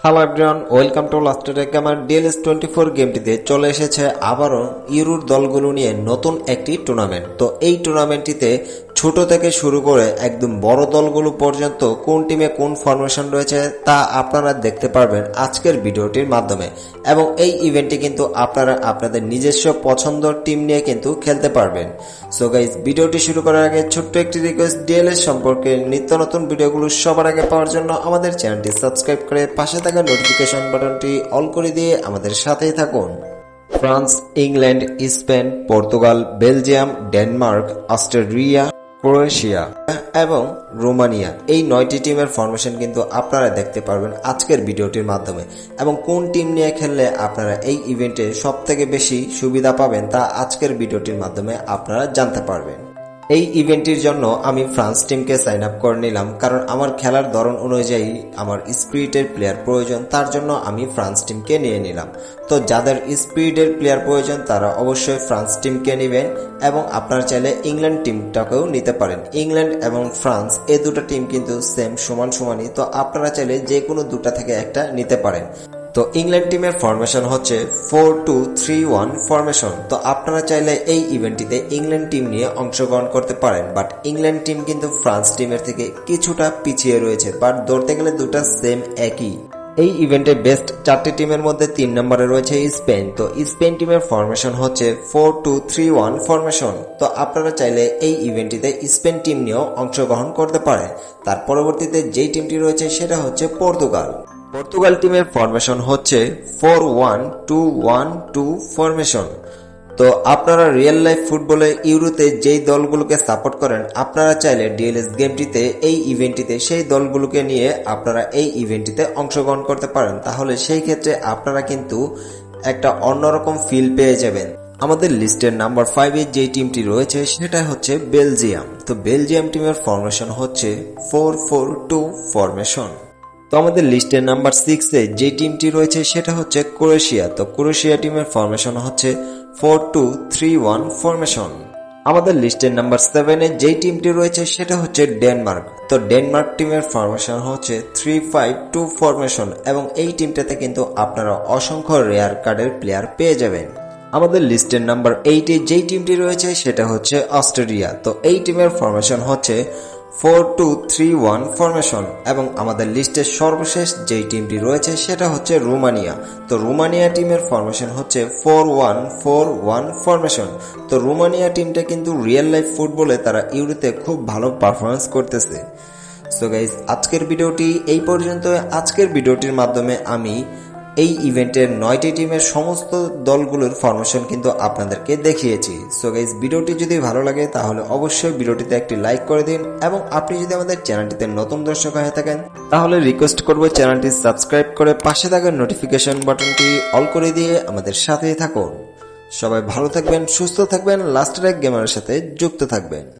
Hello everyone welcome to লাস্টের gamer DLS twenty four গেমটিতে চলে এসেছে আবারও ইউরোর দলগুলো নিয়ে নতুন একটি টুর্নামেন্ট তো এই টুর্নামেন্টটিতে ছোট থেকে শুরু করে একদম বড় দলগুলো পর্যন্ত কোন টিমে কোন ফরমেশন রয়েছে তা আপনারা দেখতে পারবেন আজকের ভিডিওটির মাধ্যমে। এবং এই ইভেন্টটি কিন্তু আপনারা আপনাদের নিজস্ব পছন্দের টিম নিয়ে কিন্তু খেলতে পারবেন। সো গাইজ ভিডিওটি শুরু করার আগে ছোট্ট একটি রিকোয়েস্ট ডিএলএস সম্পর্কে নিত্য নতুন ভিডিওগুলো সবার আগে পাওয়ার জন্য আমাদের চ্যানেলটি সাবস্ক্রাইব করে পাশে থাকা নোটিফিকেশন বাটনটি অল করে দিয়ে আমাদের সাথেই থাকুন। France, England, Spain, Portugal, Belgium, Denmark, Australia Croatia এবং রোমানিয়া। এই নয়টি টিমের ফরমেশন কিন্তু আপনারা দেখতে পারবেন আজকের ভিডিওটির মাধ্যমে। এবং কোন টিম নিয়ে খেললে আপনারা এই ইভেন্টে সব থেকে বেশি সুবিধা পাবেন তা আজকের ভিডিওটির মাধ্যমে আপনারা জানতে পারবেন। এই ইভেন্টটির জন্য আমি ফ্রান্স টিমকে সাইন আপ করে নিলাম, কারণ আমার খেলার ধরন অনুযায়ী আমার স্পিরিটের প্লেয়ার প্রয়োজন, তার জন্য আমি ফ্রান্স টিমকে নিয়ে নিলাম। তো যাদের স্পিরিটের প্লেয়ার প্রয়োজন, তারা অবশ্যই ফ্রান্স টিমকে নেবেন এবং আপনারা চাইলে ইংল্যান্ড টিমটাকেও নিতে পারেন। ইংল্যান্ড এবং ফ্রান্স এই দুটো টিম কিন্তু সেম সমান সমানই, তো আপনারা চাইলে যে কোনো দুটা থেকে একটা নিতে পারেন। তো ইংল্যান্ড টিমের ফরমেশন হচ্ছে four two three one formation তো আপনারা চাইলে এই ইভেন্টটিতে ইংল্যান্ড টিম নিয়ে অংশগ্রহণ করতে পারেন। বাট ইংল্যান্ড টিম কিন্তু ফ্রান্স টিমের থেকে কিছুটা পিছিয়ে রয়েছে। বাট ধরতে গেলে দুটা সেম একই। এই ইভেন্টে বেস্ট চারটি টিমের মধ্যে তিন নম্বরে রয়েছে স্পেন তো স্পেন টিমের ফরমেশন হচ্ছে four two three one formation তো আপনারা চাইলে এই ইভেন্টটিতে স্পেন টিম নিয়েও অংশগ্রহণ করতে পারেন। তার পরবর্তীতে যেই টিমটি রয়েছে সেটা হচ্ছে পর্তুগাল পর্তুগাল টিমের ফরমেশন হচ্ছে four one two one two formation তো আপনারা রিয়েল লাইফ ফুটবলে ইউরোতে যেই দলগুলোকে সাপোর্ট করেন, আপনারা চাইলে ডিএলএস গেমটিতে এই ইভেন্টটিতে সেই দলগুলোকে নিয়ে আপনারা এই ইভেন্টটিতে অংশগ্রহণ করতে পারেন। তাহলে সেই ক্ষেত্রে আপনারা কিন্তু একটা অন্যরকম ফিল পেয়ে যাবেন। আমাদের লিস্টের নাম্বার ফাইভে যে টিমটি রয়েছে, সেটা হচ্ছে বেলজিয়াম। তো বেলজিয়াম টিমের ফরমেশন হচ্ছে ফোর ফোর টু ফরমেশন তো আমাদের লিস্টের নাম্বার সিক্সে যে টিমটি রয়েছে সেটা হচ্ছে ক্রোয়েশিয়া। তো ক্রোয়েশিয়া টিমের ফরমেশন হচ্ছে four two three one formation আমাদের লিস্টের নাম্বার সেভেনে যেই টিমটি রয়েছে সেটা হচ্ছে ডেনমার্ক। তো ডেনমার্ক টিমের ফরমেশন হচ্ছে থ্রি ফাইভ টু ফরমেশন এবং এই টিমটাতে কিন্তু আপনারা অসংখ্য রেয়ার কার্ডের প্লেয়ার পেয়ে যাবেন। আমাদের লিস্টের নাম্বার এইটে যেই টিমটি রয়েছে সেটা হচ্ছে অস্ট্রেলিয়া। তো এই টিমের ফরমেশন হচ্ছে four two three one formation এবং আমাদের লিস্টের সর্বশেষ যেই টিমটি রয়েছে সেটা হচ্ছে রোমানিয়া। তো রোমানিয়া টিমের ফরমেশন হচ্ছে four one four one formation তো রোমানিয়া টিমটা কিন্তু রিয়েল লাইফ ফুটবলে তারা ইউরোতে খুব ভালো পারফরমেন্স করতেছে। সো গাইজ আজকের ভিডিওটি এই পর্যন্ত আজকের ভিডিওটির মাধ্যমে আমি এই ইভেন্টের নয়টি টিমের সমস্ত দলগুলোর ফরমেশন কিন্তু আপনাদেরকে দেখিয়েছি। সো গাইজ ভিডিওটি যদি ভালো লাগে, তাহলে অবশ্যই ভিডিওটিতে একটি লাইক করে দিন এবং আপনি যদি আমাদের চ্যানেলটিতে নতুন দর্শক হয়ে থাকেন, তাহলে রিকোয়েস্ট করব চ্যানেলটি সাবস্ক্রাইব করে পাশে থাকা নোটিফিকেশন বাটনটি অল করে দিয়ে আমাদের সাথেই থাকুন। সবাই ভালো থাকবেন, সুস্থ থাকবেন লাস্টের এক গেমারের সাথে যুক্ত থাকবেন।